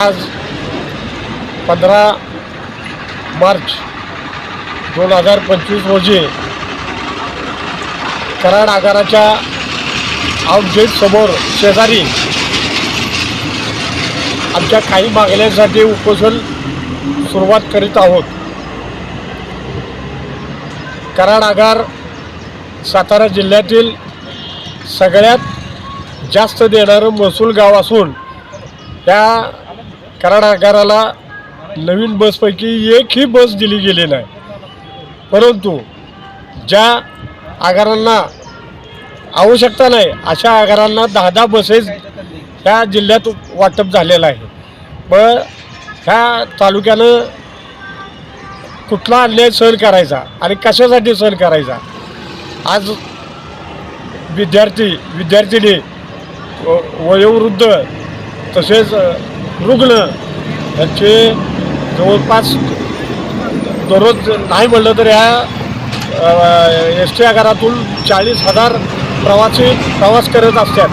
आज पंधरा मार्च दोन हजार पंचवीस रोजी कराड आगाराच्या आउटगेटसमोर शेजारी आमच्या काही मागण्यांसाठी उपोषण सुरुवात करीत आहोत. कराड आगार सातारा जिल्ह्यातील सगळ्यात जास्त देणारं महसूल गाव असून त्या कराड आगाराला नवीन बसपैकी एकही बस दिली गेली नाही. परंतु ज्या आगारांना आवश्यकता नाही अशा आगारांना दहा दहा बसेस ह्या जिल्ह्यात वाटप झालेलं आहे. व ह्या तालुक्यानं कुठला अन्याय सहन करायचा आणि कशासाठी सहन करायचा? आज विद्यार्थी विद्यार्थिनी व- वयोवृद्ध तसेच रुग्ण. यांचे जवळपास दररोज नाही म्हणलं तर ह्या एस टी आगारातून चाळीस हजार प्रवासी प्रवास करत असतात.